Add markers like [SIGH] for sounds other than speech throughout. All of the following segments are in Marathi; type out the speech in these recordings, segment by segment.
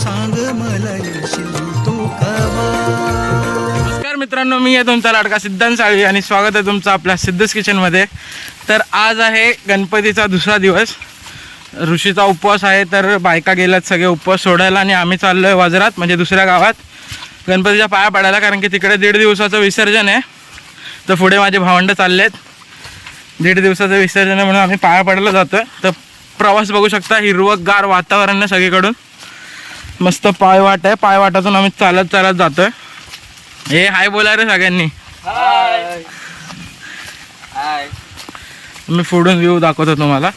सांग मला येशील तू नमस्कार मित्रांनो मी आहे तुमचा लाडका सिद्धांत साळवी आणि स्वागत आहे तुमचं आपल्या सिद्धस किचनमध्ये. तर आज आहे गणपतीचा दुसरा दिवस. ऋषीचा उपवास आहे तर बायका गेल्यात सगळे उपवास सोडायला आणि आम्ही चाललो आहे बाजारात म्हणजे दुसऱ्या गावात. गणपतीच्या पाया पडायला कारण की तिकडे दीड दिवसाचं विसर्जन आहे. तर पुढे माझे भावंडं चालले आहेत दीड दिवसाचं विसर्जन आहे म्हणून आम्ही पाया पडायला जातो आहे तर प्रवास बघू शकता हिरवंगार वातावरण आहे सगळीकडून. मस्त पायवाट आहे. पायवाटातून आम्ही चालत चालत जातोय. हे हाय बोला रे सगळ्यांनी. मी पुढून व्ह्यू दाखवतो तुम्हाला.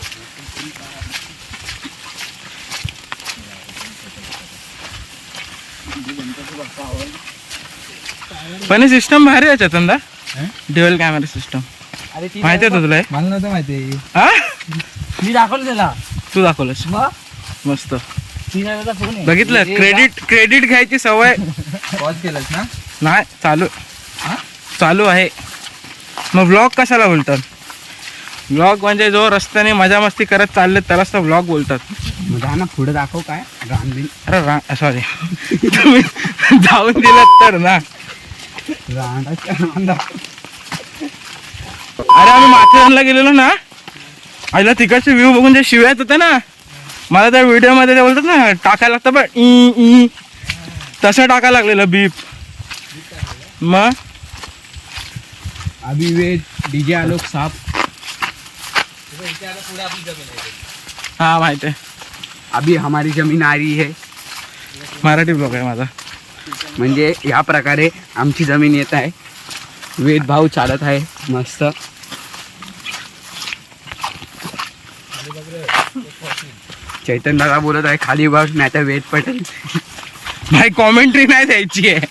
पण हे सिस्टम भारी आहे चंदा ड्युअल कॅमेरा सिस्टम माहिती आहे तुला? हे? मला नव्हतं माहिती. हा? मी दाखवलं त्याला. तू दाखवलंस. मग? मस्त. बघितलं? क्रेडिट क्रेडिट घ्यायची सवय. पॉज केलंस ना? नाही चालू? चालू आहे. मग व्लॉग कशाला बोलतात? व्लॉग म्हणजे जो रस्त्याने मजा मस्ती करत चालले त्यालाच तर व्लॉग बोलतात. ना पुढे दाखव काय. रानबिन अरे रा सॉरी तुम्ही जाऊन दिलात तर ना. अरे आम्ही माथेरानला गेलेलो ना. आईला तिकडचे व्ह्यू बघून जे शिव्या येत होते ना. मला त्या व्हिडिओमध्ये ते बोलतात ना टाकायला लागतं पण ई ई तसं टाकायला लागलेलं बीप मग? अभी वे डीजे आलोक साप. हा माहिती आहे. अभी हमारी जमीन आ रही है. मराठी ब्लॉग आहे माझा. म्हणजे या प्रकारे आमची जमीन येत आहे. वेद भाव चालत आहे मस्त. चैतन दादा बोलत आहे खाली बघ नाही तर वेद पटेल. नाही कॉमेंट्री नाही द्यायची आहे.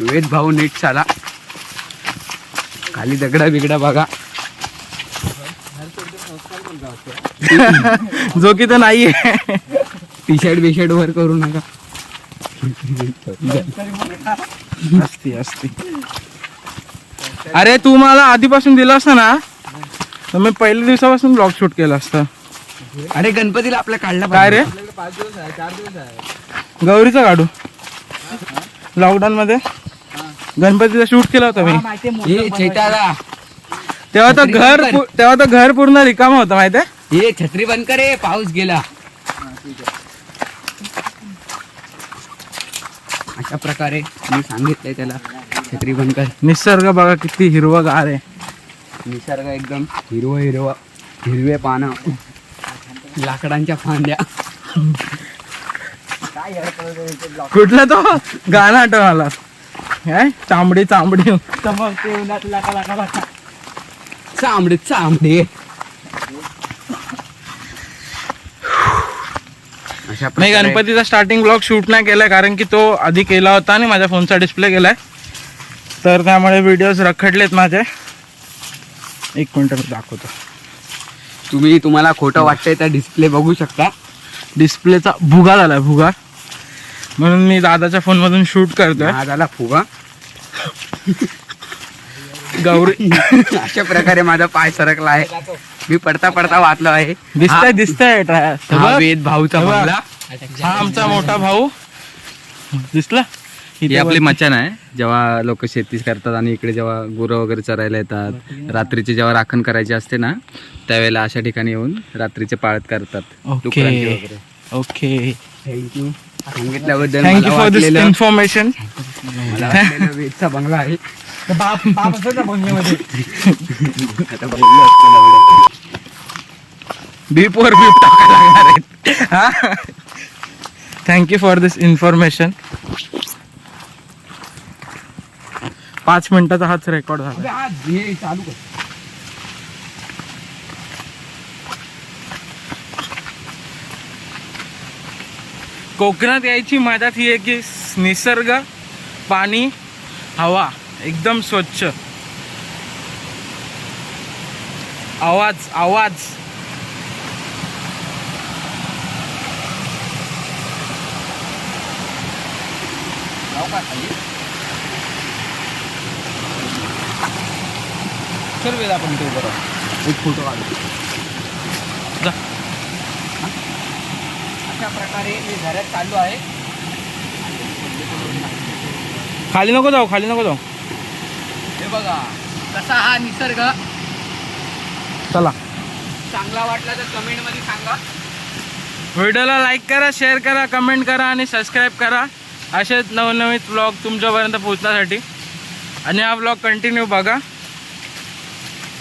वेद भाऊ नीट चाला. खाली दगडा बिगडा बघा. जो की तर नाही आहे. टी शर्ट बी शर्ट वर करू नका. असती असती. अरे तू मला आधीपासून दिलं असतं ना तर मी पहिल्या दिवसापासून ब्लॉग शूट केलं असतं. अरे गणपतीला आपल्या काढला काय रे? गौरीचं काढू. लॉकडाऊन मध्ये? गणपतीचा शूट केला होता मी. चैताला. तेव्हा तर घर तेव्हा तर घर पूर्ण रिकाम होतं माहितीये? हे छत्री बंद करे पाऊस गेला. अशा प्रकारे मी सांगितलंय त्याला छत्री बंद कर. निसर्ग बघा किती हिरवगार आहे. निसर्ग एकदम हिरवं हिरवं हिरवे पानं लाकडांच्या फांद्या. कुठला तो? गाणं आठव मला काय? चांबडी चांबडी चांबडे चांबडे अशा मी प्रकारे गणपतीचा स्टार्टिंग ब्लॉग शूट नाही केलाय कारण की तो आधी केला होता आणि माझ्या फोनचा डिस्प्ले गेलाय. तर त्यामुळे व्हिडिओज रखडलेत माझे. एक मिनिट मी दाखवतो. तुम्ही तुम्हाला खोटं वाटतंय तर डिस्प्ले बघू शकता. डिस्प्लेचा भुगा झालाय भुगा. म्हणून मी दादाच्या फोन मधून शूट करतोय. झाला फुगा [LAUGHS] गौरी. [LAUGHS] अशा प्रकारे माझा पाय सरकला आहे. मी पडता पडता वाचलो आहे. दिसतंय दिसतंय. वेद भाऊचा हा आमचा मोठा भाऊ. दिसला? ही आपली. मचान आहे. जेव्हा लोक शेती करतात आणि इकडे जेव्हा गुरं वगैरे चरायला येतात रात्रीची जेव्हा राखण करायची असते ना त्यावेळेला अशा ठिकाणी येऊन रात्रीचे पाळत करतात डुकरांची ओके वगैरे ओके थँक्यू सांगितल्याबद्दल thank you for this information वेदचा बंगला आहे. आता बोललो असतो ना वेळेत. बीप वर बीप टाकायला लागणार आहेत. थँक्यू फॉर दिस इन्फॉर्मेशन पाच मिनिटाचा हाच रेकॉर्ड झाला. हा चालू कर. कोकणात यायची मजाच ही आहे की निसर्ग पाणी हवा एकदम स्वच्छ. आवाज आवाज. का खाली चल वेळ आपण ते बरं एक फोटो काढू. जा. अशा प्रकारे मी घरात चाललो आहे. खाली नको जाऊ खाली नको जाऊ. हे बघा कसा हा निसर्ग. चला. चांगला वाटला तर कमेंटमध्ये सांगा. व्हिडिओला लाईक करा शेअर करा कमेंट करा आणि सबस्क्राईब करा. असेच नवनवीन ब्लॉग तुमच्यापर्यंत पोहोचण्यासाठी. आणि हा ब्लॉग कंटिन्यू बघा.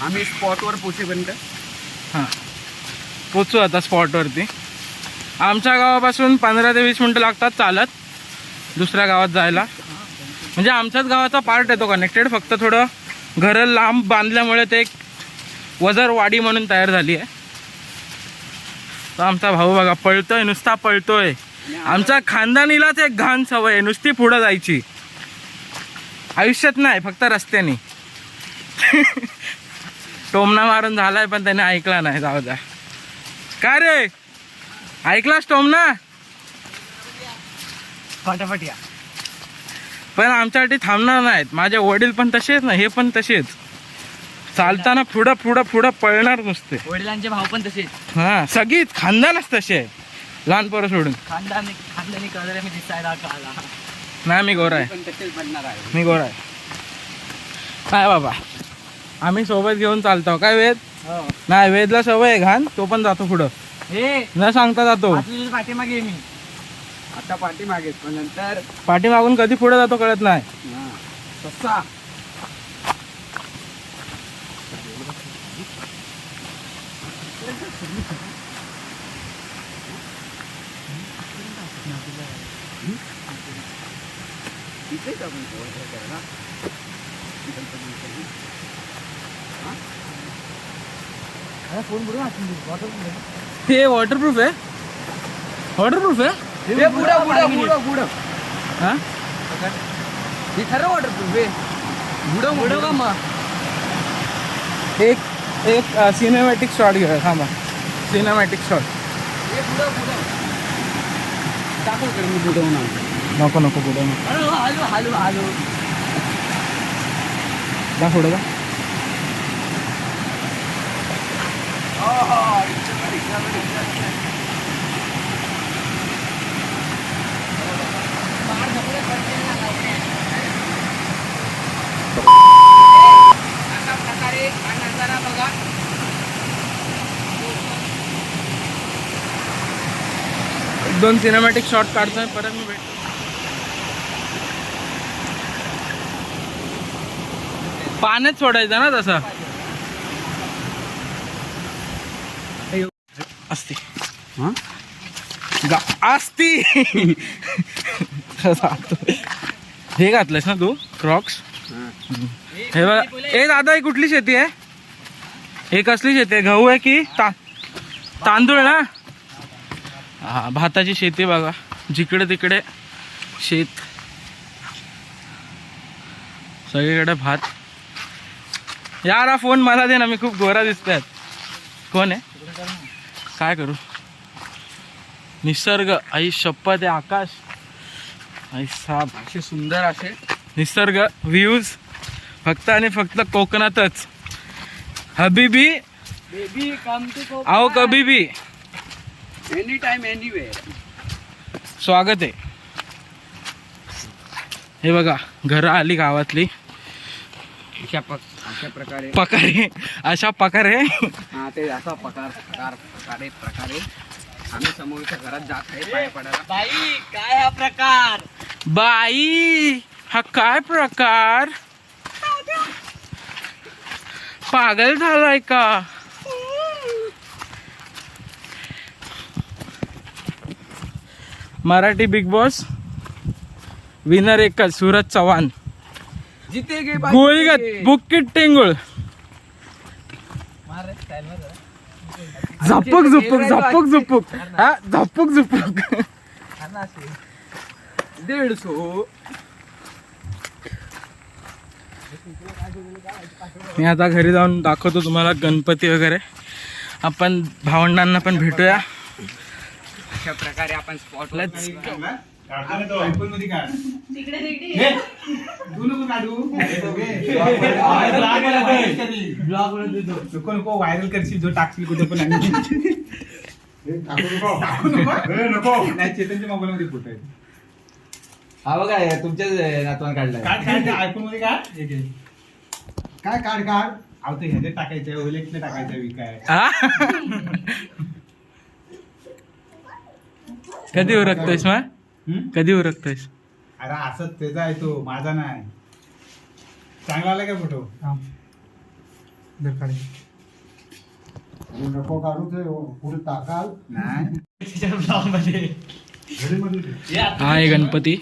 आम्ही स्पॉटवर पोचेपर्यंत हां. पोचू आता स्पॉटवरती आमच्या गावापासून पंधरा ते वीस मिनटं लागतात चालत. दुसऱ्या गावात जायला. म्हणजे आमच्याच गावाचा पार्ट येतो कनेक्टेड फक्त थोडं घरं लांब बांधल्यामुळे ते एक वजरवाडी म्हणून तयार झाली आहे. तर आमचा भाऊ बघा पळतोय नुसता पळतोय. आमच्या खानदानीलाच एक घाण सवय आहे नुसती पुढं जायची. आयुष्यात नाही फक्त रस्त्याने. [LAUGHS] टोमना मारून झालाय पण त्याने ऐकला नाही. जाऊ द्या. काय रे? ऐकलास टोमना फटाफट या. पण आमच्यासाठी थांबणार नाहीत. माझे वडील पण तसेच ना हे पण तसेच. चालताना पुढं पुढं पुढं पळणार नुसते. वडिलांचे भाव पण तसेच. हा सगळीच खानदानच तसे. आहे लहान पोरं सोडून. खानदानी खानदानी कळलं मी दिसायला कळला नाही मी गोरा आहे. पण तसेच बनणार आहे. मी गोरा आहे. काय बाबा? आम्ही सोबत घेऊन चालतो. काय वेद? नाही वेदला सवय आहे घाण. तो पण जातो पुढं. हे. न सांगता जातो. पाठीमागे मी. आता पाठीमागे पण नंतर पाठीमागून कधी पुढे जातो कळत नाही. हा, तसा इथेच आपण पोहोचलो करायला. हे। वॉटरप्रूफ आहे वॉटरप्रूफ आहे हे पुढं पुढं पुढं पुढं हा? हे खरं वॉटरप्रूफ आहे पुढं पुढं का मग एक एक सिनेमॅटिक शॉट घेऊया थांबा। सिनेमॅटिक शॉट हे पुढं पुढं टाकू कर मी पुढं होणार नको नको पुढे नको हॅलो हॅलो हॅलो। हॅलो जा पुढे जा अशा प्रकारे हा नजारा बघा एक दोन सिनेमॅटिक शॉट काढतोय परत मी भेट पाण्यात सोडायचं ना तसं. असती हां? गा असती हे घातलंस ना तू? क्रॉक्स हे बघा. ए दादा ही कुठली शेती आहे? हे कसली शेती आहे? गहू आहे की ता तांदूळ ना? हा भाताची शेती बघा. जिकडे तिकडे शेत. सगळीकडे भात. यार हा फोन मला दे ना. मी खूप गोरा दिसतात कोण आहे? काय करू? निसर्ग. आई शपथ आहे आकाश. आई साप. असे सुंदर असे. निसर्ग व्ह्यूज फक्त आणि फक्त कोकणातच. हबीबी. बेबी कम टू आओ भी एनी टाइम एनीवेअर स्वागत आहे. हे बघा घरं आली गावातली. अशा पक अशा प्रकारे. पकारे. अशा पकारे. हा ते असा प्रकार प्रकार प्रकारे प्रकारे. आम्ही समोरच्या घरात जात आहे पाय पडायला. बाई काय हा प्रकार? बाई हा काय प्रकार? पागल झालाय का? मराठी बिग बॉस विनर एकच सूरज चव्हाण. जितेगे गोळीगत बुक्कीट टेंगुळ. झपक झुपक झपक झुपक. हा झपक झुपक. दीडशो. मी आता घरी जाऊन दाखवतो तुम्हाला गणपती वगैरे. आपण भावंडांना पण भेटूया. अशा प्रकारे आपण स्पॉटला नको नको व्हायरल करशील. जो टाकशील कुठे पण आणि टाकू नको. नाही चेतनच्या मोबाईल मध्ये फोटो आहे हा बघा तुमच्याच नातवान काढलाय. काढ काढ आयफोनमध्ये काढ. काय काढ काढ? अहो ते ह्याच्यात टाकायचं ओलेक्सला टाकायचं विकाय? [LAUGHS] कधी उरकतोयस मग? कधी उरकतोयस अरे असंच त्याचा आहे तो माझा नाही. चांगला आला का फोटो? नको काढू ते पुढे टाकाल. नाही. हा आहे गणपती.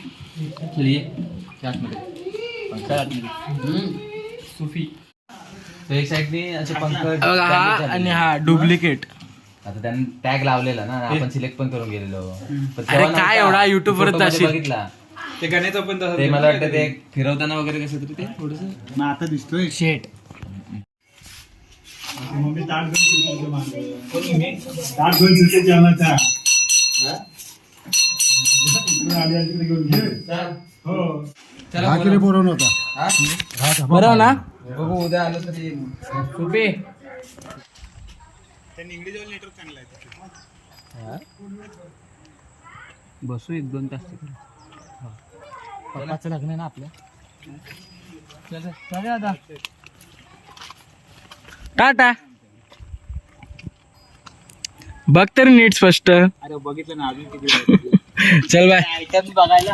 एक असे बघा, हा आणि हा डुप्लिकेट. आता त्यांनी टॅग लावलेला ना आपण सिलेक्ट पण करून गेलेलो. पण अरे तेव्हा काय नव्हता. एवढा YouTube वर फोटोमध्ये. बघितला. ते गण्याचं पण तसं ते मला वाटतं ते फिरवताना वगैरे कसं तरी ते थोडस. मग आता दिसतोय. शेट मम्मी ताट घेऊन फिरतो मागं. ताट घेऊन फिरते जेवणाचा इकडे आली आहे तिकडे घेऊन घे. हो. हा? होता बरोबर ना? बघू उद्या आलो तरी. नेटवर्क चांगला आहे बसू एक दोन तास पप्पाचं लग्न आहे ना आपल्या टाटा. बघ तरी नीट स्पष्ट. अरे बघितलं ना अजून किती [LAUGHS] चल बाय. बघायला.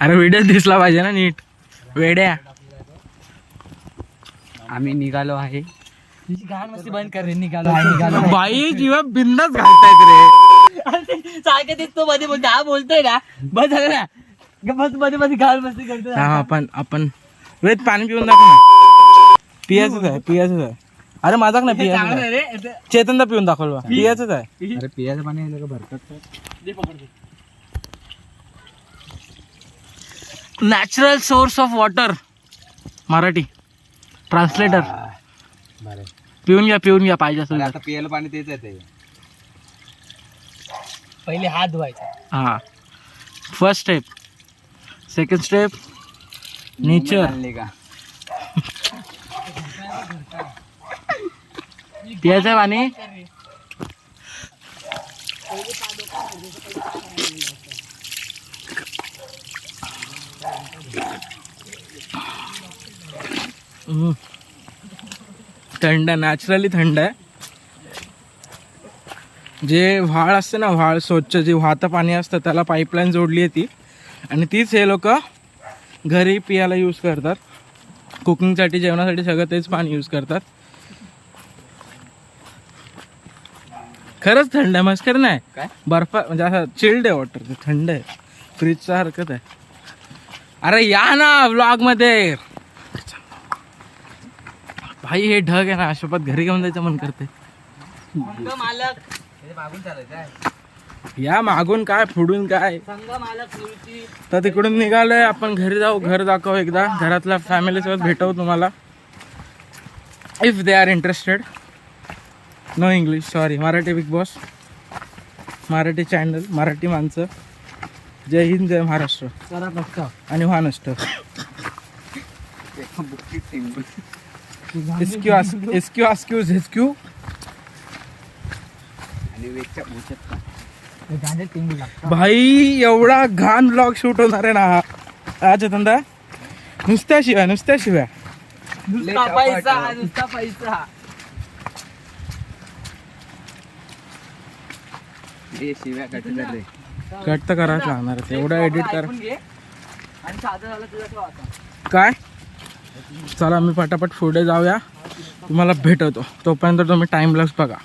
अरे व्हिडिओ दिसला पाहिजे ना नीट. वेड्या. [LAUGHS] आम्ही निघालो आहे. मस्ती बंद कर रे निघालो. बाई जीवा बिंदाच घालतायत रे. सारखं तेच तो मध्ये बोलतो हा बोलतोय ना. बस झालं ना. बसमध्ये मध्ये घाल मस्ती करतो हा आपण आपण. पाणी पिऊन दाखव ना. पियाचंच आहे पियाचंच आहे. अरे माझा ना आहे. चेतनदा पिऊन दाखव बा. पियाचंच आहे. अरे पियाचं पाणी भरतात? Natural source of water Marathi. Translator पिऊन घ्या पिऊन घ्या पाहिजे असेल तर. आता पियाला पाणी तेच येते पहिले हात धुवायचा. हा. First step second step nature आणले का? पियाचं पाणी? हम्म. थंड नॅचरली थंड आहे. जे व्हाळ असते ना व्हाळ स्वच्छ जे वाहतं पाणी असतं त्याला पाईपलाईन जोडली आहे ती. आणि तीच हे लोक घरी पियाला यूज करतात. कुकिंगसाठी जेवणासाठी सगळं तेच पाणी यूज करतात. खरंच थंड आहे मस्कर नाही. काय? बर्फा म्हणजे असं चिल्ड आहे वॉटर ते थंड आहे. फ्रीजचा हरकत आहे. अरे या ना व्लॉगमध्ये. भाई हे ढग आहे ना अशोपत घरी घेऊन जायचं मन करते. मालक. या मागून काय फुडून काय? तर तिकडून निघालोय आपण घरी जाऊ घर दाखव एकदा. घरातल्या फॅमिली सोबत भेटवू तुम्हाला. If they are interested no English sorry Marathi big boss Marathi channel Marathi माणसं. जय हिंद जय महाराष्ट्र. आणि महानष्ट [LAUGHS] एसक्यू एसक्यू टिंगू लागतो भाई एवढा घाण ब्लॉग शूट होणार आहे ना हा. चेतनदा नुसत्या शिव्या नुसत्या शिव्या. नुसता पैसा नुसता पैसा. हे कट तर करावंच लागणार आहे. एवढं एडिट कर. काय? चला मी पटापट पुढे जाऊया. तुम्हाला भेटवतो तोपर्यंत तुम्ही टाइमलॅस बघा.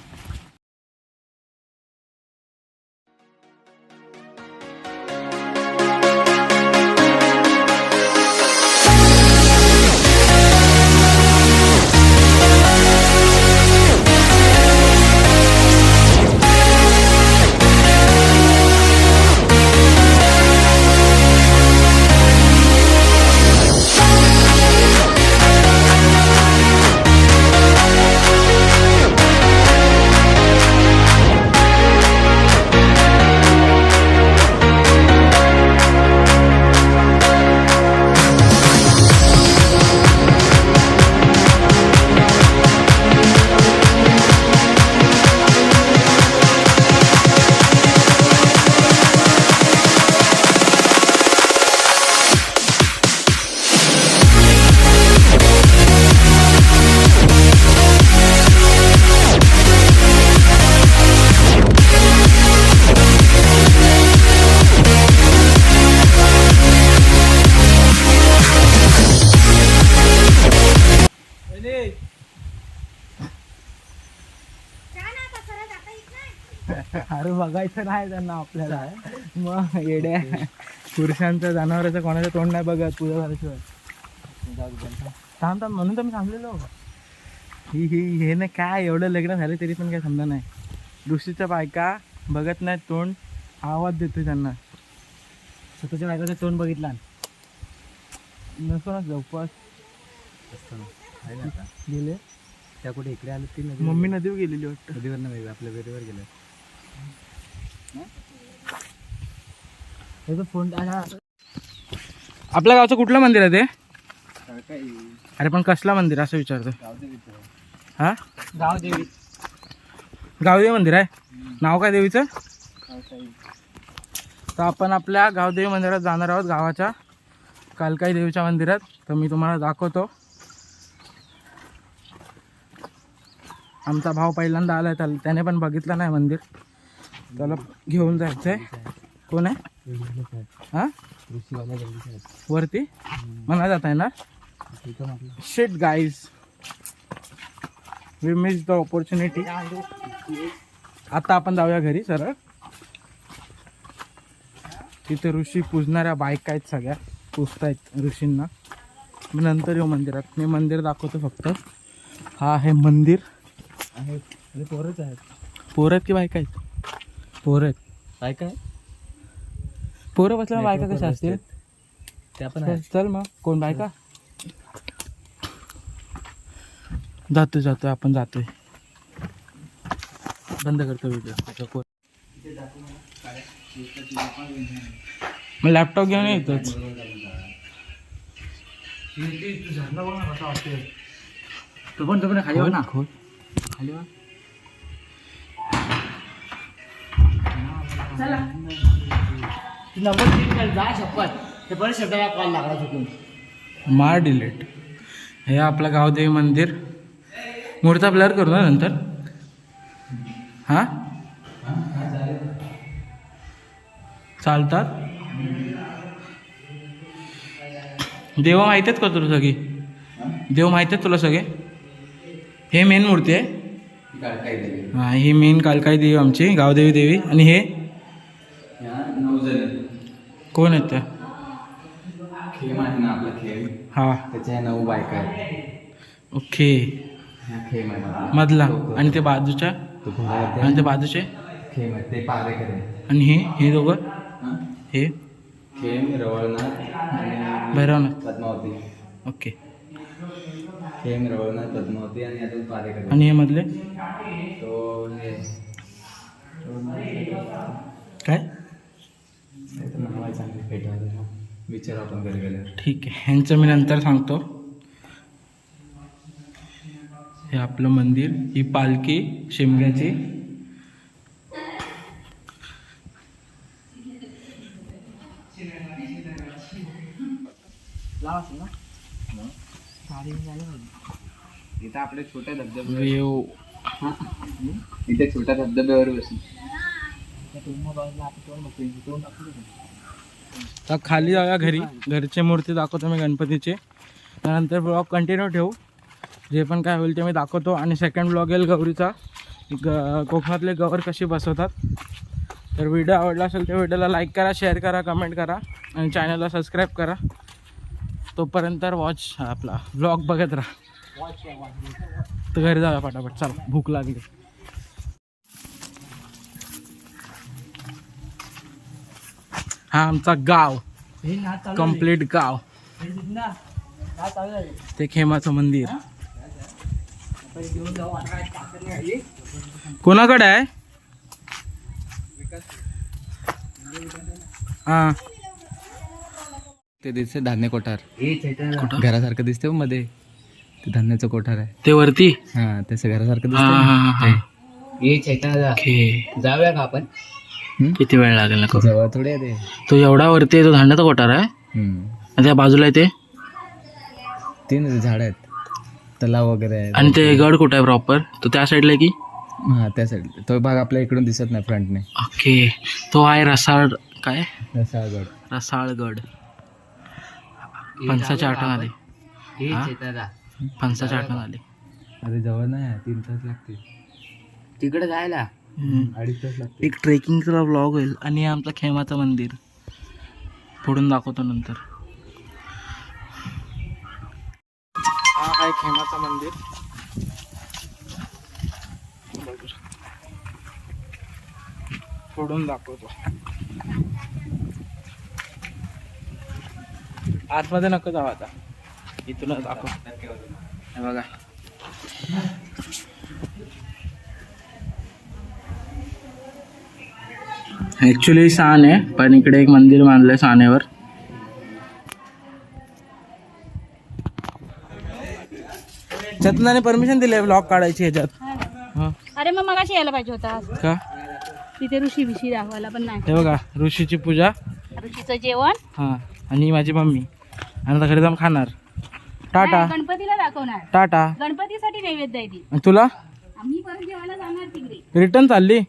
बघायचं नाही त्यांना आपल्याला. [LAUGHS] मग येड्या. पुरुषांचं जनावरांचं कोणाचं तोंड नाही बघत पूजा झाल्याशिवाय थांब थांब म्हणून तर मी थांबलेलो ही ही हे ना काय एवढं लग्न झालं तरी पण काय समजा नाही. दुसरीच्या बायका बघत नाहीत तोंड आवाज देतो त्यांना. स्वतःच्या बायकाचं तोंड बघितला नसतो ना उपवास गेले. त्या कुठे इकडे आलं ती मम्मी नदीवर गेलेली वाटतं. नदीवर नाही आपल्या वेळेवर गेलं फोन आपल्या गावचं कुठलं मंदिर आहे ते? अरे पण कसला मंदिर असं विचारतो हा गाव देवी गावदेवी. मंदिर आहे? नाव काय देवीचं? तर आपण आपल्या गावदेवी मंदिरात जाणार आहोत गावाच्या कालकाई देवीच्या मंदिरात. तर मी तुम्हाला दाखवतो. आमचा भाव पहिल्यांदा आलाय त्याला त्याने पण बघितलं नाही मंदिर. त्याला घेऊन जायचं आहे कोण आहे? हा? वरती? मला जात आहे ना शेट guys we miss the opportunity आता आपण जाऊया घरी सरळ. तिथे ऋषी पूजणाऱ्या बायका आहेत सगळ्या. पूजतायत ऋषींना. नंतर येऊ मंदिरात. मी मंदिर दाखवतो फक्त. हा आहे मंदिर. आहे. पोरच आहेत. पोरं आहेत की बायका आहेत? पोरं आहेत. काय काय पोरं बसल्या बायका कशा असतील? त्या चल चल मग कोण बायका? जातोय जातोय आपण जातोय. बंद करतो व्हिडिओ मग लॅपटॉप घेऊन येतोच तो पण तो पण खाली खोल, खोल. खाली वा नंबर तीन जा शपथ. ते परत शब्दाला कॉल लागला चुकून. मार डिलीट हे आपलं गावदेवी मंदिर. मूर्ता ब्लर करू ना नंतर. हां? चालतात? देव माहिती आहेत का तुला सगळी? देव माहिती आहेत तुला सगळे? हे मेन मूर्ती आहे. हां ही मेन कालकाई देवी आमची गावदेवी देवी. आणि हे? कोण आहेत त्या खेम आहे ना आपला खेम. हां. त्याच्या नऊ बायका आहेत. ओके. खेम आहे आपला. मधला. आणि ते बाजूच्या? तो घोड्यावरती आणि ते बाजूचे? खेम आहे ते पारेकर आहे आणि हे? हे दोघं? हा? हे? खेम रवळनाथ आणि भैरवनाथ. पद्मावती. ओके. खेम रवळनाथ पद्मावती आणि अजून पारेकर आहे. आणि हे मधले? तो हे आहे चांगली भेटवायला विचार आपण घरी गेल्यावर ठीक आहे. ह्यांचं मी नंतर सांगतो. हे आपलं मंदिर ही पालखी शिमग्याची. इथं आपले छोट्या धबधबे इथे छोट्या धबधब्यावर बसून. तर खाली जाऊया घरी. घरचे मूर्ती दाखवतो मी गणपतीची. त्यानंतर ब्लॉग कंटिन्यू ठेवू. जे पण काय होईल ते मी दाखवतो. आणि सेकंड ब्लॉग येईल गौरीचा. ग कोकणातले गवर कशी बसवतात. तर व्हिडिओ आवडला असेल तर व्हिडिओला लाईक करा शेअर करा कमेंट करा. आणि चॅनलला सबस्क्राईब करा. तोपर्यंत वॉच आपला ब्लॉग बघत राहा. तर घरी जाऊया पटापट. चला भूक लागली. हा आमचा गाव. कंप्लीट गाव. ते खेमाचं मंदिर. कोणाकडे आहे? हा. ते दिसते धान्य कोठार. हे चैतन्य घरासारखं दिसते हो मध्ये. ते धान्याचं कोठार आहे. ते वरती? हा तसं घरासारखं हा हा हा हा. दिसते हे जाऊया का आपण? किती वेळ लागेल ना जवळ थोडी आहे ते. तो एवढा वरती आहे तो धांड्याचा कोठार आहे. आणि त्या बाजूला आहे ते? तीन झाड आहेत. तलाव वगैरे आहे. आणि ते गड कुठं आहे प्रॉपर तो त्या साईडला आहे की? हा त्या साईड तो भाग आपल्या इकडून दिसत नाही फ्रंटने ओके. तो आहे रसाळ काय? रसाळगड रसाळगड पंचाच्या आठवण आली. हे हा? चैतन्य फणसाची आठवण आली. अरे जवळ नाही तीन तास लागतील. तिकडे जायला. एक ट्रेकिंगचा व्लॉग होईल आणि आमचं खेमाचं मंदिर. पुढून दाखवतो नंतर. हा आहे खेमाचं मंदिर. पुढून दाखवतो. आतमध्ये नको जाऊ आता. इथूनच दाखव. हे बघा. ॲक्च्युली साण आहे पण इकडे एक मंदिर बांधलंय सानेवर चतनाने परमिशन दिले ब्लॉग काढायची ह्याच्यात. हा अरे मग मगाशी यायला पाहिजे होता. का? तिथे ऋषी बिशी दाखवायला पण नाही. हे बघा ऋषीची पूजा. ऋषीचं जेवण. हा आणि माझी मम्मी. आणि आता घरी जाऊन खाणार. टाटा. नाही, गणपतीला दाखवणार. टाटा. गणपतीसाठी नैवेद्य आहे ती. आणि तुला? आम्ही परत जेवायला जाणार तिकडे. रिटर्न चालली.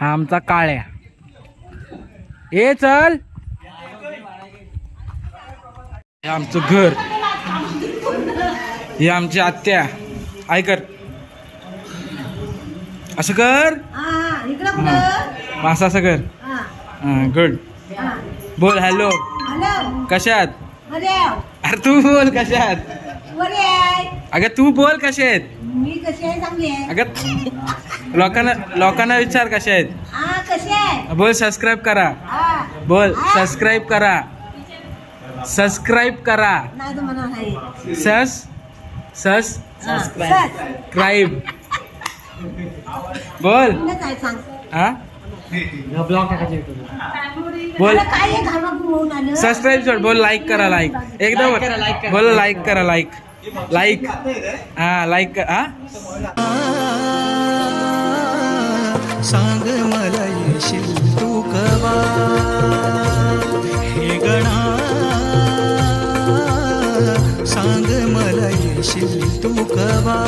हा आमचा काळ्या. ए चल. हे आमचं घर. हे आमची आत्या. ऐक कर. असं कर. हा. असं असं कर. गुड. बोल हॅलो. कशात? अरे. तू बोल कशात? अगं तू बोल कशा आहेत मी कशी आहे चांगली आहे? अगं लोकांना लोकांना विचार कशा आहेत? हा कशी आहे? बोल सबस्क्राईब करा. हा. बोल सबस्क्राईब करा. सबस्क्राईब करा. नाही तर म्हणा नाही. सस सस क्राईब बोल. तुला काय सांग? हा? बोल. मला काय आहे घालून होऊन आलं? सबस्क्राईब सोड. बोल लाईक करा लाईक एकदम बोल. लाईक करा. लाईक लाईक हा लाईक हा? सांग मला येशील तू कवा? हे गणा. सांग मला येशील तू कवा?